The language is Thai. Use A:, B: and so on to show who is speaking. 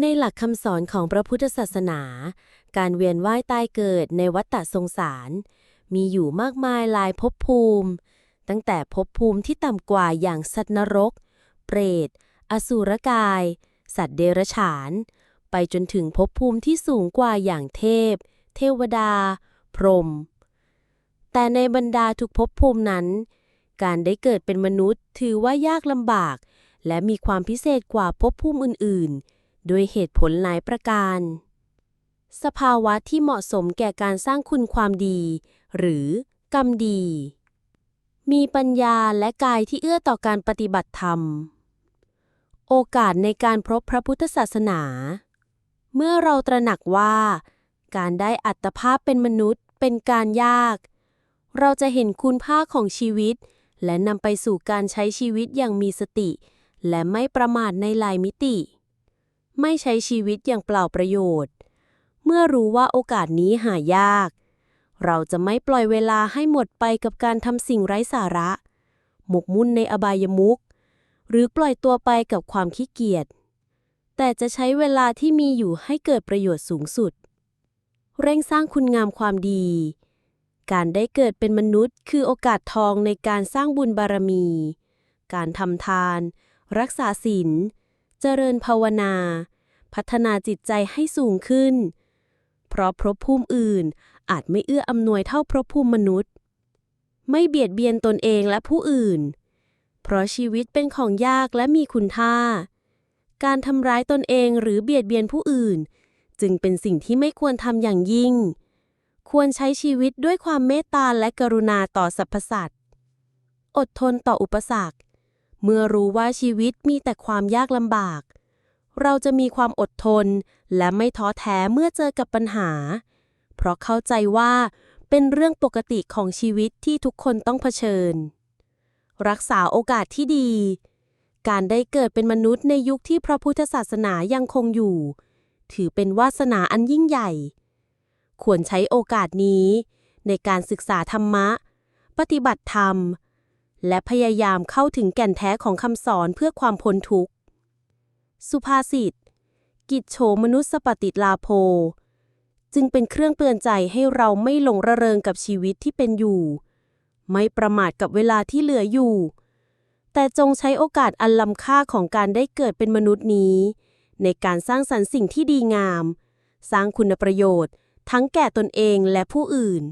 A: ในหลักคำสอนของพระพุทธศาสนา การเวียนว่ายตายเกิดในวัฏฏะสงสาร มีอยู่มากมายหลายภพภูมิ ตั้งแต่ภพภูมิที่ต่ำกว่าอย่างสัตว์นรก เปรต อสูรกาย สัตว์เดรัจฉาน ไปจนถึงภพภูมิที่สูงกว่าอย่างเทพ เทวดา พรหม แต่ในบรรดาทุกภพภูมินั้น การได้เกิดเป็นมนุษย์ถือว่ายากลำบาก และมีความพิเศษกว่าภพภูมิอื่นๆ ด้วยเหตุผลหลายประการ สภาวะที่เหมาะสมแก่การสร้างคุณความดี หรือกรรมดี มีปัญญาและกายที่เอื้อต่อการปฏิบัติธรรม โอกาสในการพบพระพุทธศาสนา เมื่อเราตระหนักว่า การได้อัตภาพเป็นมนุษย์เป็นการยาก เราจะเห็นคุณค่าของชีวิต และนำไปสู่การใช้ชีวิตอย่างมีสติ และไม่ประมาทในหลายมิติ ไม่ใช้ชีวิตอย่างเปล่าประโยชน์ เมื่อรู้ว่าโอกาสนี้หายาก เราจะไม่ปล่อยเวลาให้หมดไปกับการทำสิ่งไร้สาระ หมกมุ่นในอบายมุขหรือปล่อยตัวไปกับความขี้เกียจ แต่จะใช้เวลาที่มีอยู่ให้เกิดประโยชน์สูงสุด เร่งสร้างคุณงามความดี การได้เกิดเป็นมนุษย์ คือโอกาสทองในการสร้างบุญบารมี การทำทาน รักษาศีล เจริญภาวนา พัฒนาจิตใจให้สูงขึ้น เพราะภพภูมิอื่นอาจไม่เอื้ออำนวยเท่าภพภูมิมนุษย์ ไม่เบียดเบียนตนเองและผู้อื่น เพราะชีวิตเป็นของยากและมีคุณค่า การทำร้ายตนเองหรือเบียดเบียนผู้อื่น จึงเป็นสิ่งที่ไม่ควรทำอย่างยิ่ง ควรใช้ชีวิตด้วยความเมตตาและกรุณาต่อสรรพสัตว์ อดทนต่ออุปสรรค เมื่อรู้ว่าชีวิตมีแต่ความยากลำบาก เราจะมีความอดทน และไม่ท้อแท้เมื่อเจอกับปัญหา เพราะเข้าใจว่าเป็นเรื่องปกติของชีวิตที่ทุกคนต้องเผชิญ รักษาโอกาสที่ดี การได้เกิดเป็นมนุษย์ในยุคที่พระพุทธศาสนายังคงอยู่ ถือเป็นวาสนาอันยิ่งใหญ่ ควรใช้โอกาสนี้ ในการศึกษาธรรมะ ปฏิบัติธรรม และพยายามเข้าถึงแก่นแท้ของคำสอนเพื่อความพ้นทุกข์ สุภาษิต กิจโฉมนุสปฏิลาโภ จึงเป็นเครื่องเตือนใจให้เราไม่หลงระเริงกับชีวิตที่เป็นอยู่ ไม่ประมาทกับเวลาที่เหลืออยู่ แต่จงใช้โอกาสอันล้ำค่าของการได้เกิดเป็นมนุษย์นี้ ในการสร้างสรรค์สิ่งที่ดีงาม สร้างคุณประโยชน์ ทั้งแก่ตนเองและผู้อื่น